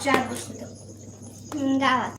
居然不是的应该吧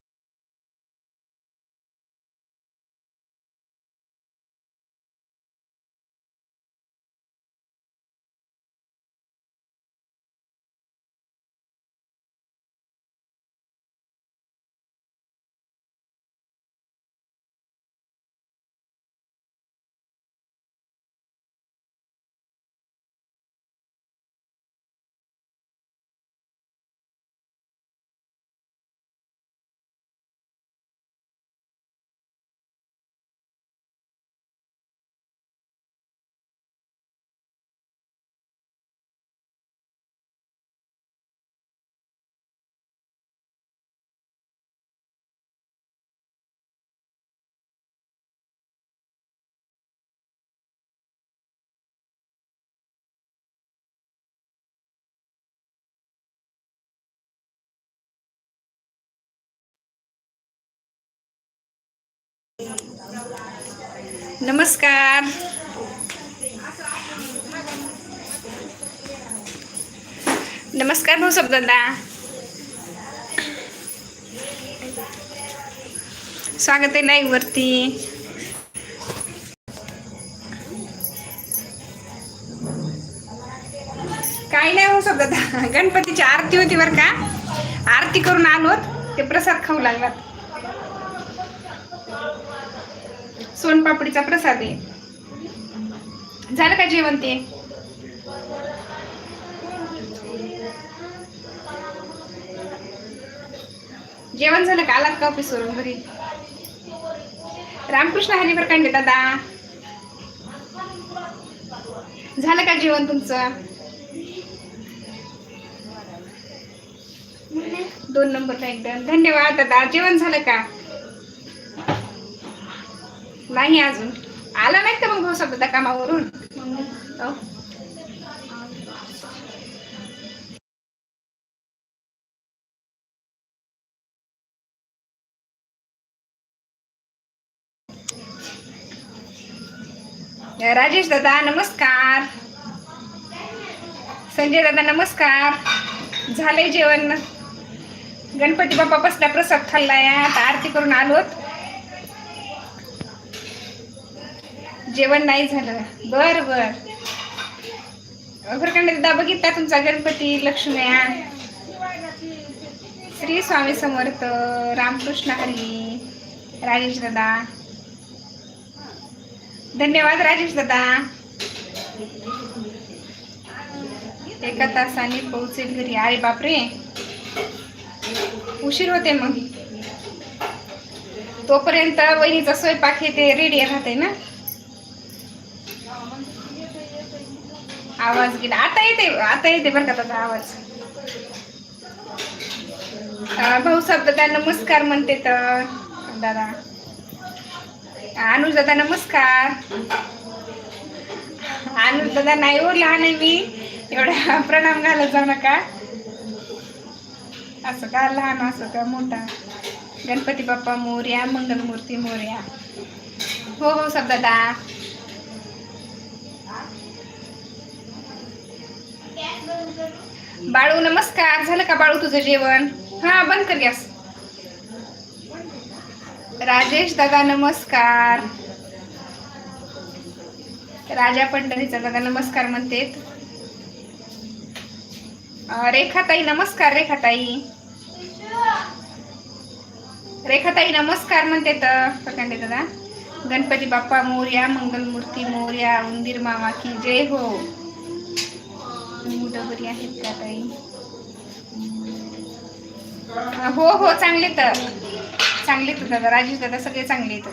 नमस्कार. नमस्कार भाऊ दादा स्वागत आहे लाईव्ह वरती. काही नाही हो दादा गणपतीची आरती होती बरं का? आरती करून आलोत. ते प्रसाद खाऊ लागलात. सोनपापडीचा प्रसाद आहे. झालं का जेवण ते? जेवण झालं का? आलात का ऑफिसवरून घरी? रामकृष्ण हरी कांडे दादा झालं का जेवण तुमचं? दोन नंबरला एकदम. धन्यवाद दादा. जेवण झालं का? नाही अजून. आला नाही का मग भाऊ सध्या कामावरून हो. राजेश दादा नमस्कार. संजय दादा नमस्कार. झालंय जेवण? गणपती बाप्पा बसला प्रसाद खाल्लाय. आता आरती करून आलोत. जेवण नाही झालं. बर बर. घरकांड दादा बघितला तुमचा गणपती लक्ष्म्या. श्री स्वामी समर्थ रामकृष्ण हरी राजेश दादा. धन्यवाद राजेश दादा. एका तासाने पोहोचेल घरी. अरे बापरे. उशीर होते मग. तोपर्यंत वहिनीचा स्वयंपाक हे ते रेडी राहते ना? आवाज गेला. आता येते आता येते बरं का त्याचा आवाज. भाऊ साहेब दादा नमस्कार म्हणते तर. दादा. अनुज दादा नमस्कार अनुज दादा नाही हो लहान आहे मी. एवढा प्रणाम घालत जाऊ नका. असं का लहान असं का मोठा? गणपती बाप्पा मोर्या मंगलमूर्ती मोर्या. हो हो साहेब दादा. बाळू नमस्कार. झालं का बाळू तुझं जेवण? हा बंद कर गॅस. राजेश दादा नमस्कार. राजा पंढरीचा दादा नमस्कार म्हणते. रेखाताई नमस्कार रेखाताई. रेखाताई नमस्कार म्हणते तर प्रकांडे दादा. गणपती बाप्पा मोर्या मंगलमूर्ती मोर्या उंदीर मामा की जय हो. डबरी आहेत का ताई? हो हो चांगले तर. चांगले तर दादा. राजेश दादा सगळे चांगले तर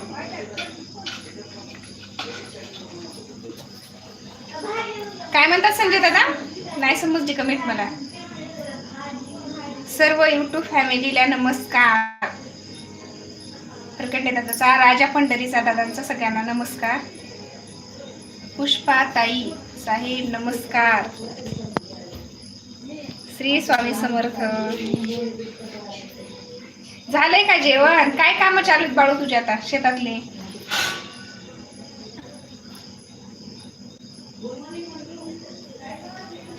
काय म्हणतात संजय दादा? नाही समजली कमेंट मला? सर्व युट्यूब फॅमिलीला नमस्कार. प्रकटे दादाचा. राजा पंढरीचा दादांचा सगळ्यांना नमस्कार. पुष्पा ताई साहेब नमस्कार. श्री स्वामी समर्थ. झालंय का जेवण? काय काम चालू आहेत बाळू तुझ्या आता शेतातले?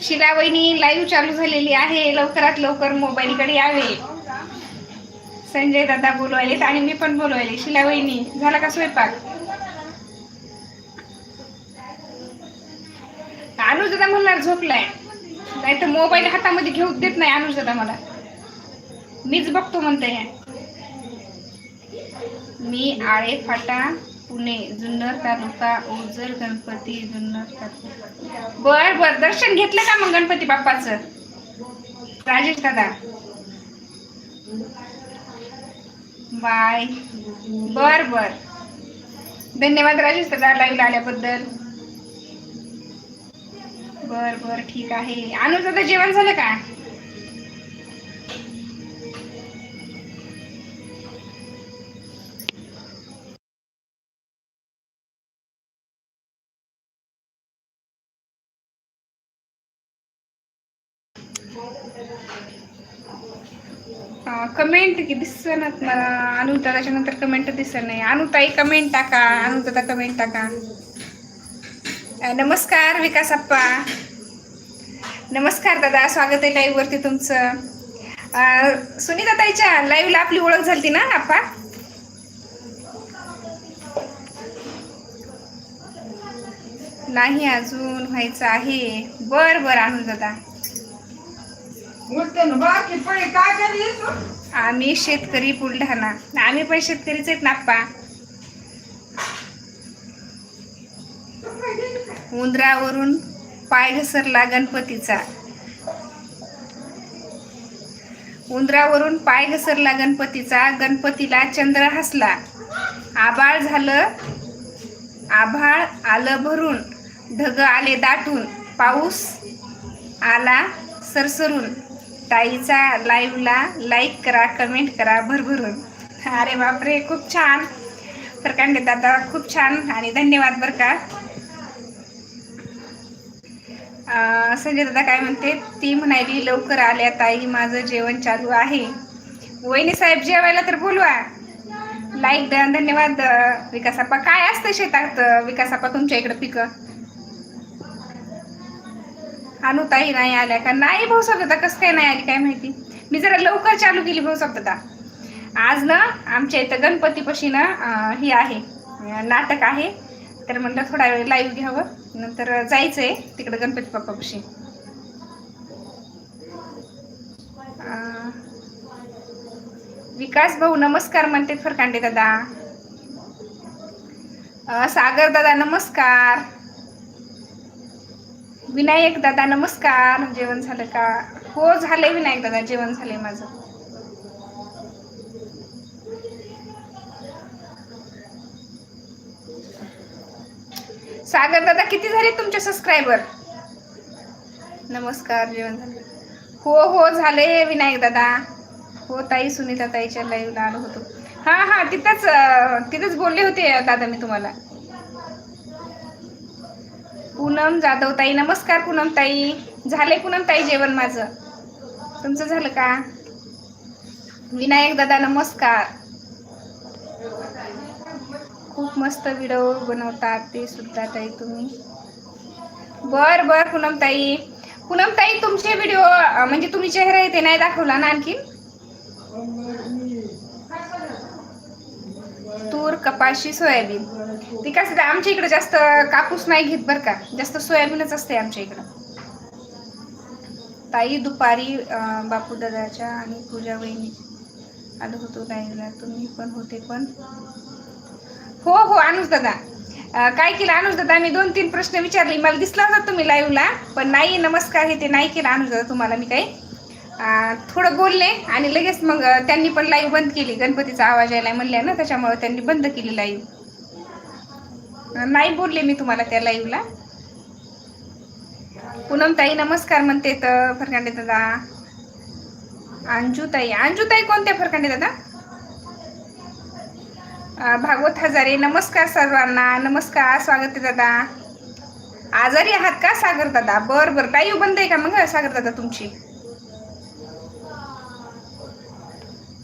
शिला वहिनी लाईव्ह चालू झालेली आहे. लवकरात लवकर मोबाईलकडे यावे. संजय दादा बोलवायलेत आणि मी पण बोलवायले. शिला वहिनी झाला का स्वयंपाक? अनुज दादा म्हणणार झोपलाय. नाही तर मोबाईल हातामध्ये घेऊ देत नाही अनुज दादा मला. मीच बघतो म्हणते मी आळे फाटा पुणे जुन्नर तालुका ओझर गणपती जुन्नर तालुका. बर बर. दर्शन घेतलं का मग गणपती बाप्पाचं? राजेश दादा. बाय. बर बर. धन्यवाद राजेश दादा लाईव्ह आल्याबद्दल. बर बर ठीक आहे. अनुज आता जेवण झालं का? कमेंट की दिसणार मला अनुता त्याच्यानंतर कमेंट दिसत नाही. अनुताई कमेंट टाका. अनुता कमेंट टाका. नमस्कार विकास अप्पा. नमस्कार दादा स्वागत आहे लाईव्ह वरती तुमचं. सुनीता ताईच्या लाईव्हला आपली ओळख झाली ना अप्पा? नाही अजून व्हायचं आहे. बर बर आणून दादा. आम्ही शेतकरी बुलढाणा. आम्ही पण शेतकरीच आहेत नाप्पा उंदरावरून पाय घसरला गणपतीचा. उंदरावरून पाय घसरला गणपतीचा गणपतीला चंद्र हसला. आभाळ झालं आभाळ आलं भरून ढग आले दाटून पाऊस आला सरसरून. ताईचा लाईव्हला लाईक करा कमेंट करा भरभरून. अरे बापरे खूप छान. फरकांडे दादा खूप छान आणि धन्यवाद बरं का. संजय दादा काय म्हणते? ती म्हणाली लवकर आल्या ताई माझं जेवण चालू आहे. वहिनी साहेब जेवायला तर बोलवा. लाईक धन्यवाद. अं, विकासाप्पा काय असतं शेतात अं, विकासाप्पा तुमच्या इकडं पिकं? अनुताई नाही आल्या का? नाही भाऊ दादा कसं काय नाही आली काय माहिती? मी जरा लवकर चालू केली भाऊ दादा आज ना आमच्या इथं गणपतीपाशी ना ही हे आहे नाटक आहे. तर म्हटलं थोडा वेळ लाईव्ह घ्यावं. नंतर जायचं आहे तिकडं गणपती बाप्पापाशी. विकास भाऊ नमस्कार म्हणते फरकांडे दादा. सागर दादा नमस्कार. विनायक दादा नमस्कार. जेवण झालं का? हो झालंय विनायक दादा जेवण झालंय माझं. सागर दादा किती झाले तुमचे सबस्क्रायबर नमस्कार जेवण झालं. हो हो झाले विनायक दादा. हो ताई सुनीता ताईच्या लाईव्हला आलो होतो. हा हा तिथंच तिथंच बोलले होते दादा मी तुम्हाला. पूनम जाधव ताई नमस्कार पूनम ताई. झाले पूनम ताई जेवण माझं? तुमचं झालं का? विनायक दादा नमस्कार. खूप मस्त व्हिडिओ बनवतात ते सुद्धा ताई तुम्ही. बर बर पूनम ताई. पूनम ताई तुमचे व्हिडिओ म्हणजे तुम्ही चेहरा येते नाही दाखवला ना आणखी तूर कपाशी सोयाबीन. ती कसं आमच्या इकडे जास्त कापूस नाही घेत बरं का. जास्त सोयाबीनच असते आमच्या इकडं. ताई दुपारी बापू दादाच्या आणि पूजा वहिनी. आलो होतो नाही तुम्ही पण होते पण. हो हो अनुज दादा. काय केलं अनुज दादा? मी दोन तीन प्रश्न विचारले. मला दिसला होता तुम्ही लाईव्हला पण नाही नमस्कार हे ते नाही केलं अनुज दादा तुम्हाला मी काही. थोडं बोलले आणि लगेच मग त्यांनी पण लाईव्ह बंद केली. गणपतीचा आवाज यायला म्हणल्या ना त्याच्यामुळे त्यांनी बंद केली लाईव्ह नाही बोलले मी तुम्हाला त्या लाईव्हला पूनमताई नमस्कार म्हणते तर फरकांडे दादा. अंजूताई अंजूताई कोणत्या फरकांडे दादा? भागवत हजारे नमस्कार सर्वांना. नमस्कार स्वागत आहे दादा. आजारी आहात का सागर दादा? बरं बरं. काही बंद आहे का मग सागर दादा तुमची?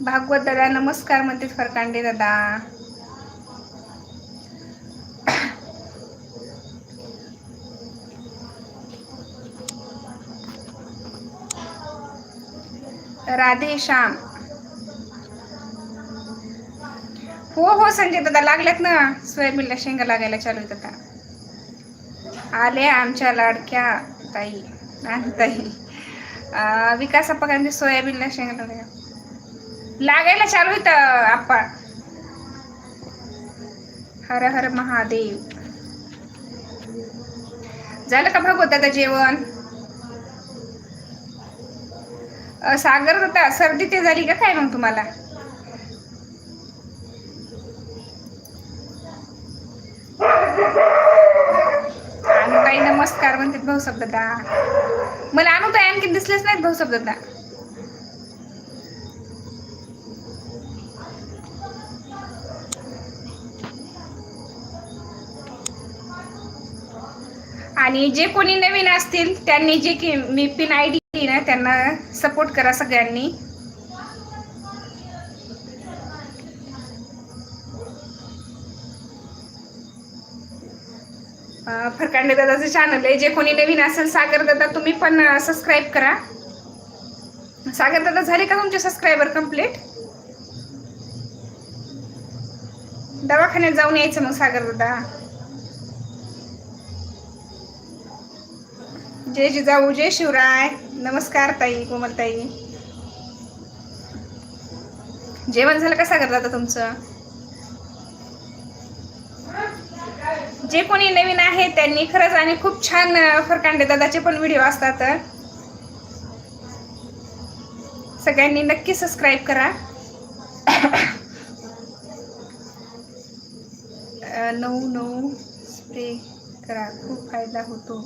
भागवत दादा नमस्कार म्हणते फरकांडे दादा. राधे श्याम. हो हो संजय दादा लागल्यात ना. सोयाबीनला शेंगा लागायला चालू आहेत आता. आले आमच्या लाडक्या ताई ताई अं, विकास अप्पाकांनी सोयाबीनला शेंगा लागायला. लागायला चालू आहेत आप्पा. हर हर महादेव. झालं का भागवत दादा जेवण? सागर होता सर्दी ते झाली का काय मग तुम्हाला अनुताई नमस्कार म्हणतात भाऊसाहेब दादा मला अनुताई आणखी दिसलेच नाहीत भाऊसाहेब दादा आणि जे कोणी नवीन असतील त्यांनी जे की मी पिन आय डी ना त्यांना सपोर्ट करा सगळ्यांनी. फरकांडे दादाचं चॅनल आहे. जे कोणी नवीन असेल सागर दादा तुम्ही पण सबस्क्राईब करा. सागर दादा झाले का तुमचे सबस्क्रायबर कंप्लीट दवाखान्यात जाऊन यायचं मग सागर दादा. जय जिजाऊ जय शिवराय. नमस्कार ताई कोमलताई जेवण झालं का सागर दादा तुमचं? जे कोणी नवीन आहे त्यांनी खरंच आणि खूप छान फरकांडे दादाचे पण व्हिडिओ असतात. सगळ्यांनी नक्की सबस्क्राईब करा. नऊ नऊ स्प्रे करा. खूप फायदा होतो.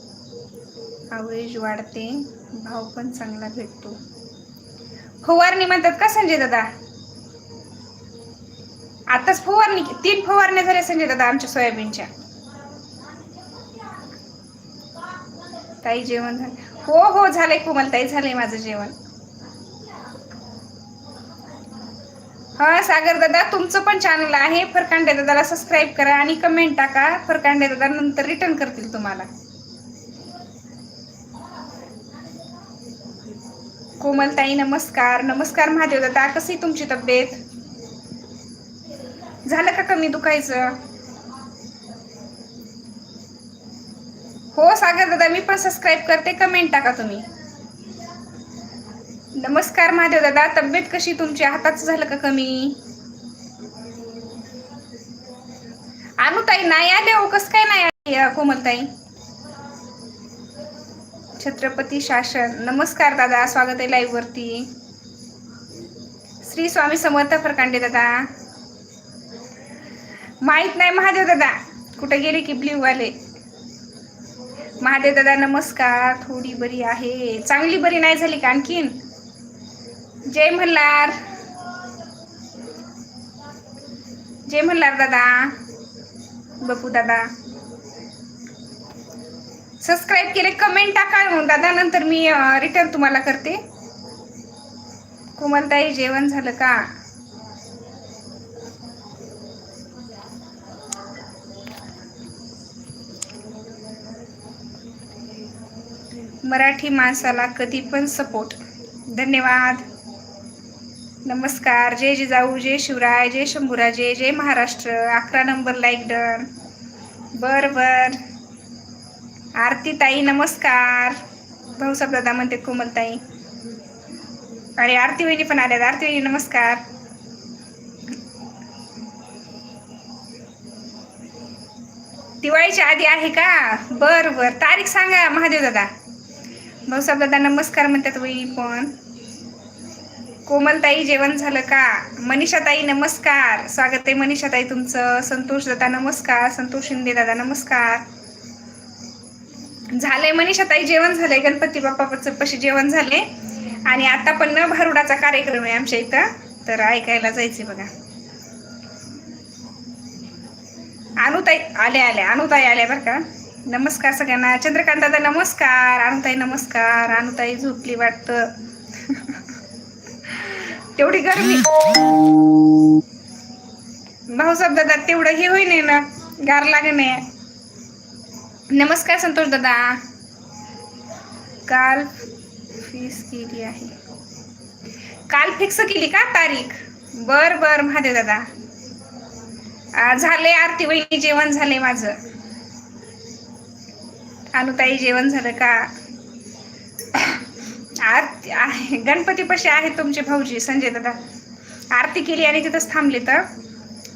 आवरेज वाढते. भाव पण चांगला भेटतो. फवारणी म्हणतात का संजय दादा? आताच फवारणी तीन फवारण्या झाल्या संजय दादा आमच्या सोयाबीनच्या. ताई जेवण झालं. हो हो झालंय कोमल ताई झालंय माझं जेवण. हा सागर दादा तुमचं पण चॅनल आहे. फरकांडे दादाला सबस्क्राईब करा आणि कमेंट टाका. फरकांडे दादा नंतर रिटर्न करतील तुम्हाला. कोमलताई नमस्कार. नमस्कार महादेव दादा. कशी तुमची तब्येत? झालं का कमी दुखायचं? हो सागर दादा मी पण सबस्क्राईब करते. कमेंट टाका तुम्ही. नमस्कार महादेव दादा. तब्येत कशी तुमची? हाताचं झालं का कमी? अनुताई नाही आले हो कस काय नाही आली कोमलताई? छत्रपती शासन. नमस्कार दादा. स्वागत आहे लाईव्ह वरती. श्री स्वामी समर्थ फरकांडे दादा. माहीत नाही महादेव दादा. कुठे गेले की ब्ल्यू वाले? महादेव दादा नमस्कार. थोडी बरी आहे. चांगली बरी नाही झाली का आणखीन? जय मल्हार. जय मल्हार दादा. बपू दादा. सबस्क्राईब केले कमेंट टाका. दादा नंतर मी रिटर्न तुम्हाला करते. कोमलताई जेवण झालं का? मराठी माणसाला कधी पण सपोर्ट धन्यवाद. नमस्कार. जय जिजाऊ जय शिवराय जय शंभूराजे जय महाराष्ट्र. अकरा नंबर लाईक डन बर बर. आरती ताई नमस्कार. भाऊसाहेब दादा म्हणते कोमलताई. आणि आरती वहिनी पण आल्यात. आरती वहिनी नमस्कार. दिवाळीच्या आधी आहे का? बर बर. तारीख सांगा महादेव दादा भाऊसाहेब दादा नमस्कार म्हणतात वही पण. कोमलताई जेवण झालं का? मनीषाताई नमस्कार. स्वागत आहे मनीषाताई तुमचं. संतोष दादा नमस्कार. संतोष शिंदे दादा नमस्कार. झालंय मनीषाताई जेवण झालंय. गणपती बाप्पाचं पशी जेवण झाले आणि आता पण न भारुडाचा कार्यक्रम आहे आमच्या इथं. तर ऐकायला जायचे बघा. अनुताई आल्या आल्या. अनुताई आल्या बरं का? नमस्कार सगळ्यांना. चंद्रकांत दादा नमस्कार. अनुताई नमस्कार. अनुताई झोपली वाटतं. तेवढी गरमी. भाऊसाहेब दादा तेवढं हे होईन ना. गार लागणे नमस्कार संतोष दादा. काल फिक्स केली आहे. काल फिक्स केली का तारीख? बर बर महादेव दादा. झाले आरती वहिनी जेवण झाले माझं. अनुताई जेवण झालं का? आरती आहे. गणपतीपाशी आहे तुमचे भाऊजी संजय दादा. आरती केली आणि तिथंच थांबले तर?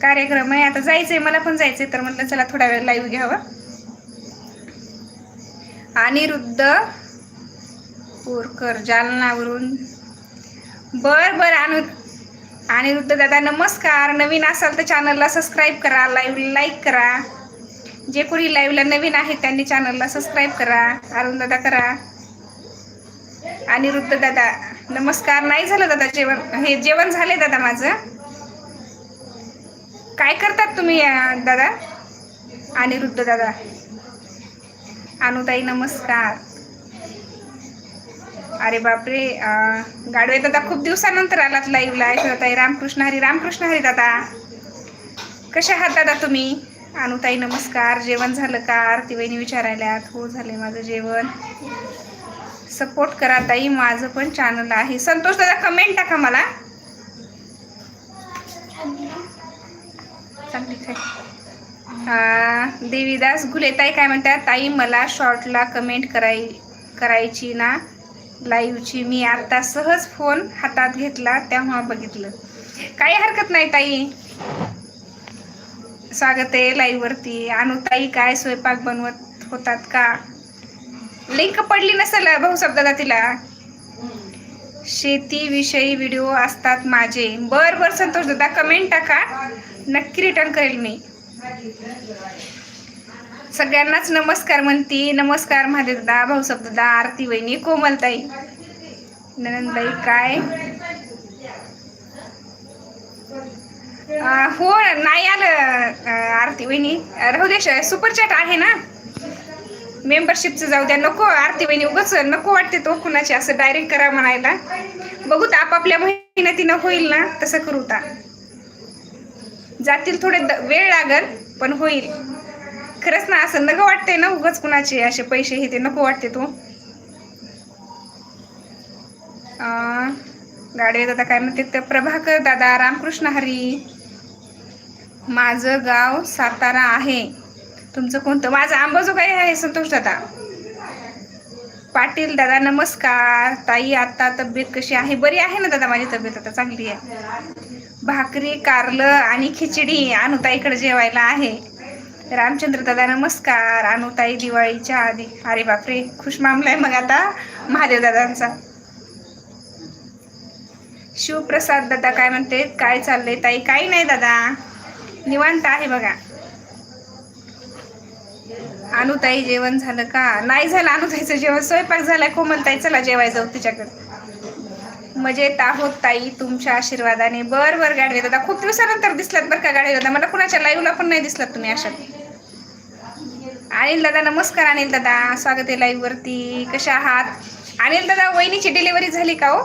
कार्यक्रम आहे. आता जायचंय मला पण जायचंय तर म्हटलं चला थोडा वेळ लाईव्ह घ्यावं. अनिरुद्ध पोरकर जालनावरून. बर बर अनु अनिरुद्ध दादा नमस्कार. नवीन असाल तर चॅनलला सबस्क्राईब करा लाईव्ह लाईक करा. जे कोणी लाईव्हला नवीन आहे त्यांनी चॅनलला सबस्क्राईब करा अरुण दादा करा. अनिरुद्ध दादा नमस्कार. नाही झालं दादा जेवण? हे जेवण झाले दादा माझं. काय करतात तुम्ही अं, दादा? अनिरुद्ध दादा. अनुताई नमस्कार. अरे बापरे गाडवे दादा खूप दिवसानंतर आलात लाईव्हला ऐश्वर्याताई रामकृष्ण हरी रामकृष्ण हरी दादा. कशा आहात दादा तुम्ही? अनुताई नमस्कार. जेवण झालं का? आरती वहिनी विचारायल्यात. हो झाले माझं जेवण. सपोर्ट करा ताई. माझं पण चॅनल आहे. संतोष दादा कमेंट टाका मला. चांगली काय देवीदास घुले. ताई काय म्हणतात? ताई मला शॉर्टला कमेंट कराय करायची ना लाईव्हची मी आता सहज फोन हातात घेतला तेव्हा बघितलं. काही हरकत नाही ताई. स्वागत आहे लाईव्ह वरती अनुताई काय स्वयंपाक बनवत होतात का? लिंक पडली नसेल भाऊ शब्दाला तिला. शेतीविषयी व्हिडिओ असतात माझे. बर बर संतोष दादा कमेंट टाका. नक्की रिटर्न करेल मी. सगळ्यांनाच नमस्कार म्हणती. नमस्कार महादेव दादा भाऊसाहेब दादा आरती वहिनी कोमलताई. ननंदबाई काय? हो नाही आलं आरती वहिनी. राहू दे सुपर चॅट आहे ना? मेंबरशिपचं जाऊ द्या. नको आरती वहिनी उगाच नको वाटते तो कुणाची असं डायरेक्ट करा म्हणायला. बघू तर आपापल्या मेहनतीनं होईल ना? तसं करू ता. जातील थोडे वेळ लागल पण होईल. खरंच ना असं नको वाटतंय ना उगाच कुणाचे असे पैसे हे ते नको वाटते तो. अं, गाडवे दादा काय म्हणते तर प्रभाकर दादा रामकृष्ण हरी. माझं गाव सातारा आहे. तुमचं कोणतं? माझं आंबाजोगाई आहे संतोष दादा. पाटील दादा नमस्कार. ताई आता तब्येत कशी आहे? बरी आहे ना दादा माझी तब्येत? आता चांगली आहे. भाकरी कारलं आणि खिचडी अनुताईकडे जेवायला आहे. रामचंद्र दादा नमस्कार. अनुताई दिवाळीच्या आधी. अरे बापरे खुश मामला आहे मग आता महादेव दादांचा. शिवप्रसाद दादा काय म्हणते? काय चाललंय ताई? काही नाही दादा. निवांत आहे बघा. अनुताई जेवण झालं का? नाही झालं अनुताईचं जेवण. स्वयंपाक झालाय कोमलताई. चला जेवाय जाऊ तिच्याकडे. मजेत आहोत ताई तुमच्या आशीर्वादाने. बर बर गाडवे दादा. खूप दिवसानंतर दिसलात बरं का गाडवे दादा? मला कुणाच्या लाईव्हला पण नाही दिसलात तुम्ही अशा. अनिल दादा नमस्कार अनिल दादा. स्वागत आहे लाईव्ह वरती. कशा आहात? अनिल दादा वहिनीची डिलिव्हरी झाली का हो?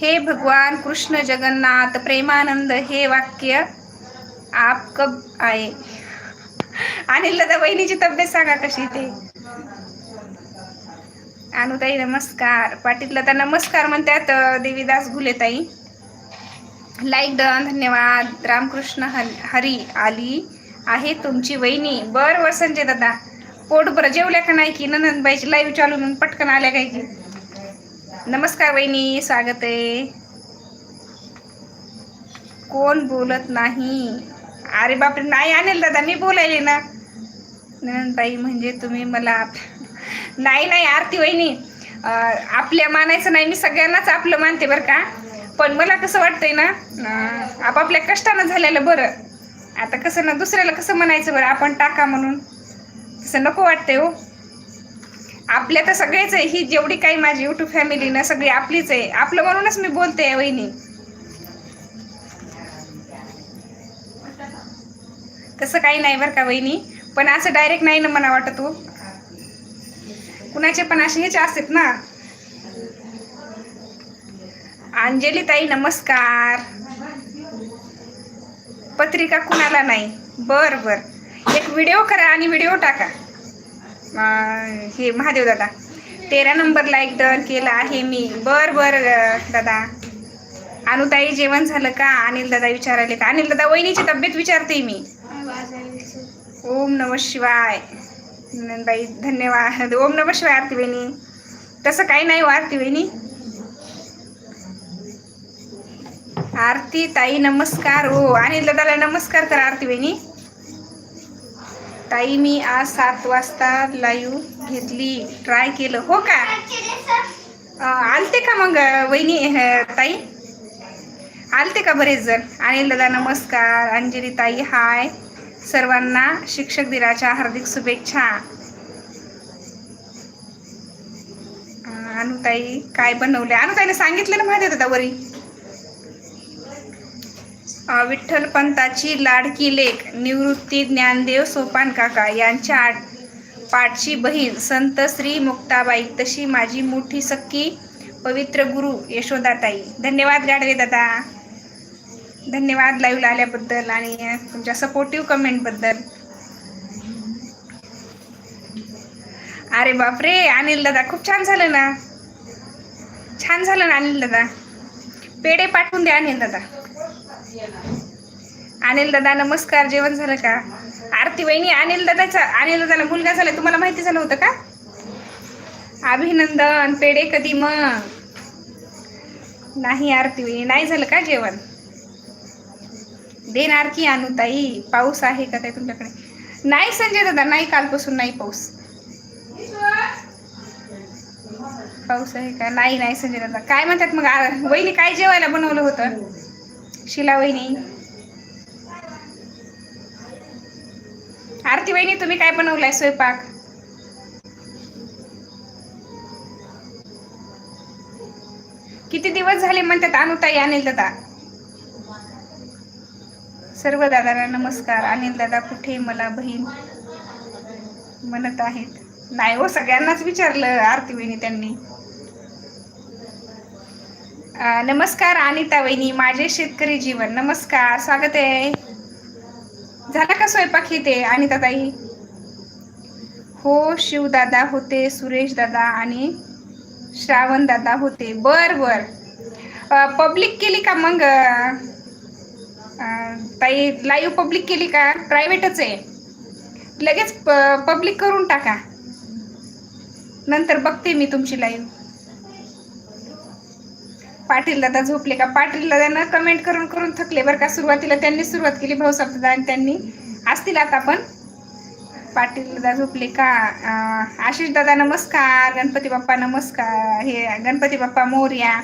हे भगवान कृष्ण जगन्नाथ प्रेमानंद हे वाक्य आप कब आहे अनिल लदा वहिनीची तब्येत सांगा कशी ते? अनुताई नमस्कार. पाटील लता नमस्कार म्हणतात देवीदास घुलेताई. लाईक डन धन्यवाद. रामकृष्ण हरी आली आहे तुमची वहिनी. बर वर संजय दादा. पोट बरं जेवल्या का नाही की? ननंदबाईची लाईव्ह चालू म्हणून पटकन आल्या काय की? नमस्कार वहिनी स्वागत आहे. कोण बोलत नाही? अरे बापरे नाही आणेल दादा मी बोलायले ना. नंदबाई म्हणजे तुम्ही मला आप- नाही नाही आरती वहिनी. आपल्या मानायचं नाही मी सगळ्यांनाच आपलं मानते बरं का. पण मला कसं वाटतंय ना आपापल्या कष्टानं झालेलं बरं. आता कसं ना दुसऱ्याला कसं म्हणायचं बरं आपण टाका म्हणून. तसं नको वाटतंय हो. आपल्या तर सगळेच आहे. ही जेवढी काही माझी युट्यूब फॅमिली ना सगळी आपलीच आहे. आपलं म्हणूनच मी बोलते वहिनी. तसं काही नाही बरं का वहिनी. पण असं डायरेक्ट नाही ना मला वाटत तू कुणाचे पण असे हेच असतात ना. अंजली ताई नमस्कार. पत्रिका कुणाला नाही? बर बर. एक व्हिडिओ करा आणि व्हिडिओ टाका. हे महादेव दादा. तेरा नंबर लाईक दर केला आहे मी. बर बर दादा. अनुताई जेवण झालं का? अनिल दादा विचारायले का? अनिल दादा वहिनीची तब्येत विचारते मी. ओम नम शिवाय. बाई धन्यवाद. ओम नम शिवाय आरती वहिनी तसं काही नाही हो आरती वहिनी आरती ताई नमस्कार. हो अनिल दादाला नमस्कार करा आरती वहिनी ताई मी आज सात वाजता लाईव्ह घेतली. ट्राय केलं. हो का? आलते का मग वहिनी? ताई? आलते का बरेच जण? अनिल दादा नमस्कार. अंजली ताई हाय सर्वांना शिक्षक दिनाच्या हार्दिक शुभेच्छा. अनुताई काय बनवले अनुताईने सांगितलं ना माहिती दादा वरी? विठ्ठलपंताची लाडकी लेख निवृत्ती ज्ञानदेव सोपान काका यांच्या आठ पाठची बहीण संत श्री मुक्ताबाई तशी माझी मोठी सख्खी पवित्र गुरु यशोदाताई. धन्यवाद गाडवे दादा. धन्यवाद लाईव्हला आल्याबद्दल आणि तुमच्या सपोर्टिव्ह कमेंटबद्दल अरे बापरे अनिल दादा खूप छान झालं ना? छान झालं ना अनिल दादा? पेढे पाठवून द्या अनिल दादा. अनिल दादा नमस्कार. जेवण झालं का? आरती वहिनी अनिल दादाचा अनिल दादाला मुलगा झाला. तुम्हाला माहिती झालं होतं का? अभिनंदन. पेढे कधी मग? नाही आरती वहिनी नाही झालं का जेवण? देणार की अनुताई पाऊस आहे का काय तुमच्याकडे? नाही संजय दादा नाही कालपासून नाही पाऊस. पाऊस आहे का? नाही नाही संजय दादा. काय म्हणतात मग? वहिनी काय जेवायला बनवलं होतं? शिला वहिनी आरती वहिनी तुम्ही काय बनवलाय स्वयंपाक? किती दिवस झाले म्हणतात अनुताई अनिल दादा सर्व दादाला नमस्कार. अनिल दादा कुठे मला बहीण म्हणत आहेत. नाही हो सगळ्यांनाच विचारलं आरती वहिनी त्यांनी. नमस्कार अनिता वहिनी माझे शेतकरी जीवन. नमस्कार स्वागत आहे. झाला का स्वयंपाक येते अनिता ताई? हो शिवदादा होते सुरेश दादा आणि श्रावण दादा होते. बर बर. पब्लिक केली का मग? ताई लाईव्ह पब्लिक केली का? प्रायव्हेटच आहे. लगेच पब्लिक करून टाका. नंतर बघते मी तुमची लाईव्ह पाटील दादा झोपले का? पाटील दादांना कमेंट करून करून थकले बरं का? सुरुवातीला त्यांनी सुरुवात केली भाऊसाहेब दादा आणि त्यांनी. असतील आता पण. पाटील दादा झोपले का? आशिष दादा नमस्कार. गणपती बाप्पा नमस्कार. हे गणपती बाप्पा मोर्या.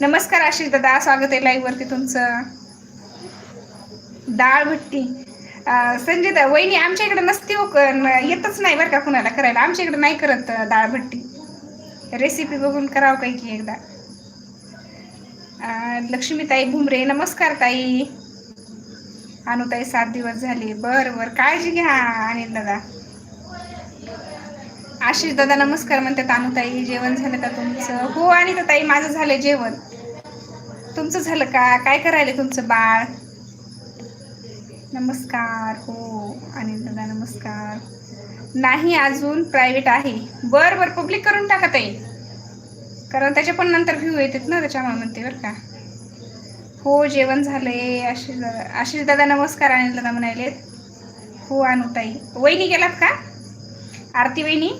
नमस्कार आशिष दादा स्वागत आहे लाईव्हवरती तुमचं. डाळ भट्टी. संजय दा वहिनी आमच्या इकडे नसते हो येतच नाही बरं का कुणाला करायला. आमच्या इकडे नाही करत डाळ भट्टी. रेसिपी बघून करावं काही की एकदा. लक्ष्मीताई भुमरे नमस्कार ताई. अनुताई सात दिवस झाले. बर बर. काळजी घ्या अनिल दादा. आशिष दादा नमस्कार म्हणतात अनुताई. जेवण झालं का तुमचं? हो आणि ताई माझं झालं जेवण. तुमचं झालं का? काय करायला तुमचं बाळ? नमस्कार. हो अनिल दादा नमस्कार. नाही अजून प्रायव्हेट आहे. बर बर. पब्लिक करून टाका ताई. कारण त्याच्या पण नंतर व्ह्यू येतात ना त्याच्यामुळे म्हणते बरं का. हो जेवण झालंय. आशिष दादा आशिष दादा नमस्कार अनिल दादा म्हणालेत हो अनुताई. वहिनी गेलात का? आरती वहिनी?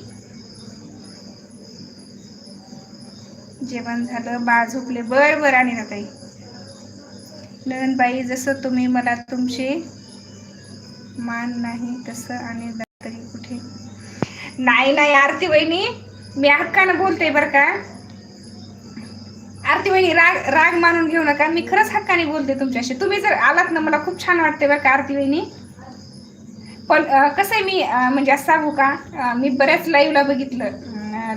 जेवण झालं बाळ झोपले. बर बर आणि ताई नंदबाई जसं तुम्ही मला तुमचे मान नाही तसं आणि तरी कुठे? नाही नाही आरती वहिनी. मी हक्कानं बोलते बरं का. आरती वहिनी राग राग मानून घेऊ नका. मी खरंच हक्काने बोलते तुमच्याशी. तुम्ही जर आलात ना मला खूप छान वाटते बरं का आरती वहिनी पण कसं आहे मी म्हणजे असं सांगू का मी बऱ्याच लाईव्हला बघितलं.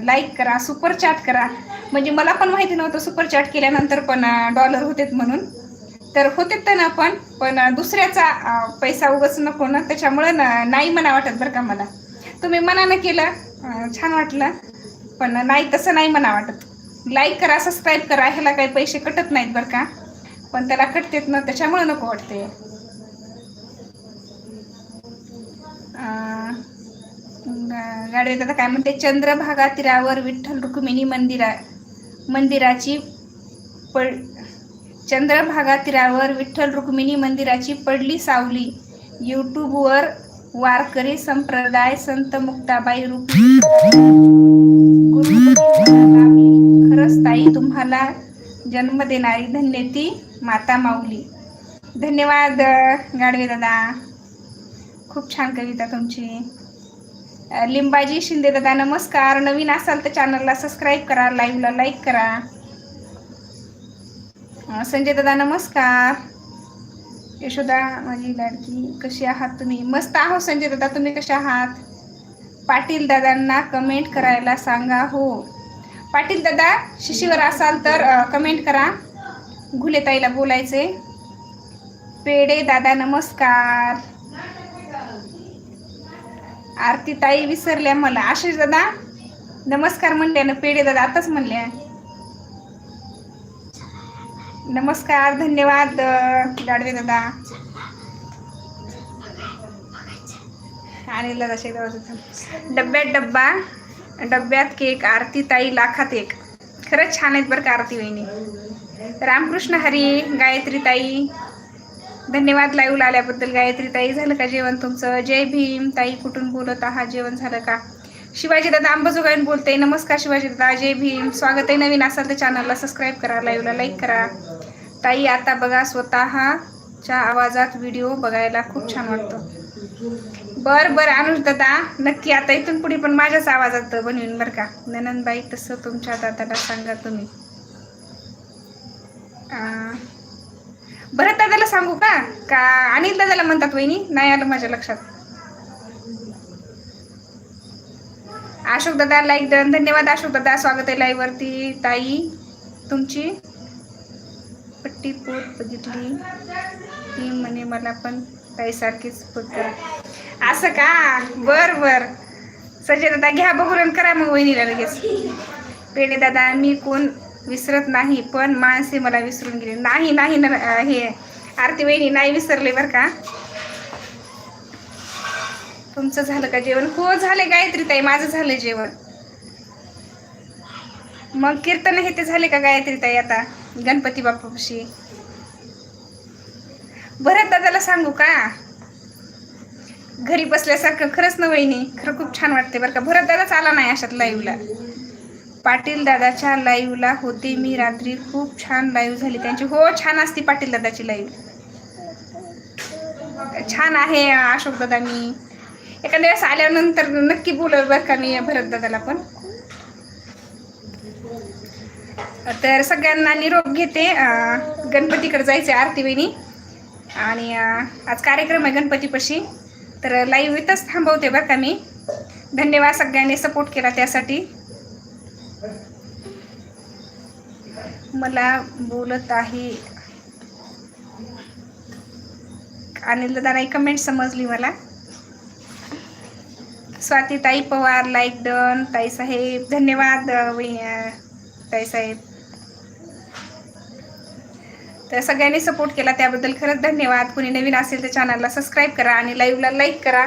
लाईक करा सुपर चॅट करा. म्हणजे मला पण माहिती नव्हतं सुपर चॅट केल्यानंतर पण डॉलर होतेत म्हणून. तर होते तर ना पण पण दुसऱ्याचा पैसा उगच नको ना. त्याच्यामुळं ना नाही म्हणा वाटत बरं का मला. तुम्ही मनानं केलं छान वाटलं. पण नाही तसं नाही म्हणा वाटत. लाईक करा सबस्क्राईब करा ह्याला काही पैसे कटत नाहीत बरं का. पण त्याला कटतेत ना त्याच्यामुळे नको वाटते. गाडवे दादा काय म्हणते चंद्रभागा तीरावर विठ्ठल रुक्मिणी मंदिरा मंदिराची पड चंद्रभागा तीरावर विठ्ठल रुक्मिणी मंदिराची पडली सावली. यूट्यूबवर वारकरी संप्रदाय संत मुक्ताबाई रुक्मिणी. ताई जन्म देणारी धन्य ती माता माऊली. धन्यवाद गाडवे दादा. खूप छान कविता तुमची. लिंबाजी शिंदे दादा नमस्कार. नवीन असाल तर चॅनलला सबस्क्राईब करा लाईव्हला लाईक करा. संजय दादा नमस्कार. यशोदा माझी लाडकी कशी आहात तुम्ही? मस्त आहो संजय दादा तुम्ही कसे आहात? पाटील दादांना कमेंट करायला सांगा हो. पाटील दादा शिशीवर असाल तर कमेंट करा. घुलेताईला बोलायचे. पेडे दादा नमस्कार. आरती ताई विसरल्या मला. आशिष दादा नमस्कार म्हणल्या ना पेडे दादा आताच म्हणल्या. नमस्कार धन्यवाद गाडवे दादा. आणि दादा शेगदा वाजवतो. डब्यात डब्बा. डब्यात केक आरती ताई लाखात एक. खरंच छान आहेत बरं का आरती वहिनी. रामकृष्ण हरी गायत्री ताई. धन्यवाद लाईव्हला आल्याबद्दल. गायत्री ताई झालं का जेवण तुमचं? जय भीम. ताई कुठून बोलत आहात? जेवण झालं का? शिवाजी दादा अंबाजोगाईन बोलते नमस्कार शिवाजी दादा. जय भीम. स्वागत आहे नवीन असाल तर चॅनलला सबस्क्राईब करा लाईव्हला लाईक करा. ताई आता बघा स्वतःच्या आवाजात व्हिडिओ बघायला खूप छान वाटतं. बर बर अनुज दादा. नक्की आता इथून पुढे पण माझ्याच आवाजात बनवीन बरं का. ननंदबाई तसं तुमच्या दादाला सांगा तुम्ही. भरत दादाला सांगू का? का अनिल दादाला म्हणतात वहिनी? नाही आलं माझ्या लक्षात. अशोक दादा लाईक डन धन्यवाद अशोक दादा. स्वागत आहे लाईव्ह वरती. ताई तुमची? पट्टी पोट बघितली. ती म्हणे मला पण ताईसारखीच पोट असं का? बर बर. संजय दादा घ्या बघून करा मग वहिनीला लगेच. पेणे दादा मी कोण विसरत नाही पण माणसे मला विसरून गेले. नाही नाही न हे आरती वहिनी नाही विसरले बरं का? तुमचं झालं का जेवण? हो झाले गायत्री ताई माझं झालं जेवण. मग कीर्तन हे ते झाले का गायत्री ताई आता? गणपती बाप्पाशी भरत दादाला सांगू का? घरी बसल्यासारखं खरंच ना वहिनी? खरं खूप छान वाटते बरं का. भरत दादाच आला नाही अशात लाईव्हला पाटील दादाच्या लाईव्हला होते मी रात्री. खूप छान लाईव्ह झाली त्यांची. हो छान असते पाटील दादाची लाईव्ह छान आहे अशोक दादा मी एखाद्या वेळेस आल्यानंतर नक्की बोलव बरं का मी भरत दादाला पण. तर सगळ्यांना निरोप घेते. गणपतीकडे जायचे आरती बहिणी आणि आज कार्यक्रम आहे गणपतीपाशी. तर लाईव्ह इथंच थांबवते बरं का मी. धन्यवाद सगळ्यांनी सपोर्ट केला त्यासाठी. मला बोलत आहे. अनिल दादा नाही कमेंट समजली मला. स्वाती ताई पवार लाईक डन ताई साहेब धन्यवाद ताई साहेब. तर सगळ्यांनी सपोर्ट केला त्याबद्दल खरंच धन्यवाद. कुणी नवीन असेल तर चॅनलला सबस्क्राईब करा आणि लाईव्हला लाईक करा.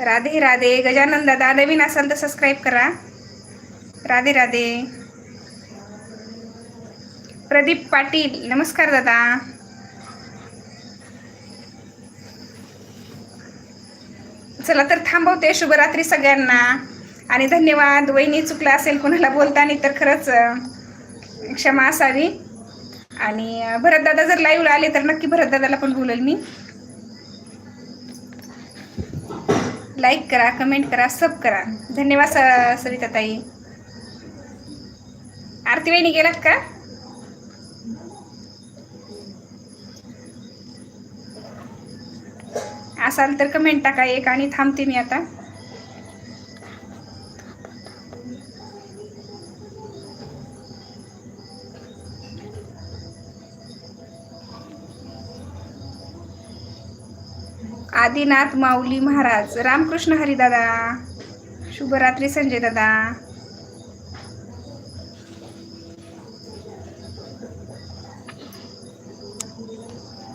राधे राधे गजानन दादा नवीन असाल तर सबस्क्राईब करा. राधे राधे. प्रदीप पाटील नमस्कार दादा. चला तर थांबवते शुभरात्री सगळ्यांना. आणि धन्यवाद वहिनी चुकला असेल कुणाला बोलताना तर खरंच. क्षमा असावी आणि भरतदादा जर लाईव्हला आले तर नक्की भरतदादाला पण बोलेल मी. लाईक करा कमेंट करा सब करा. धन्यवाद स- सविता ताई आरती वहिनी गेलात का? असाल तर कमेंट टाका एक आणि थांबते मी आता. आदिनाथ माऊली महाराज. रामकृष्ण हरिदादा. शुभरात्री संजय दादा.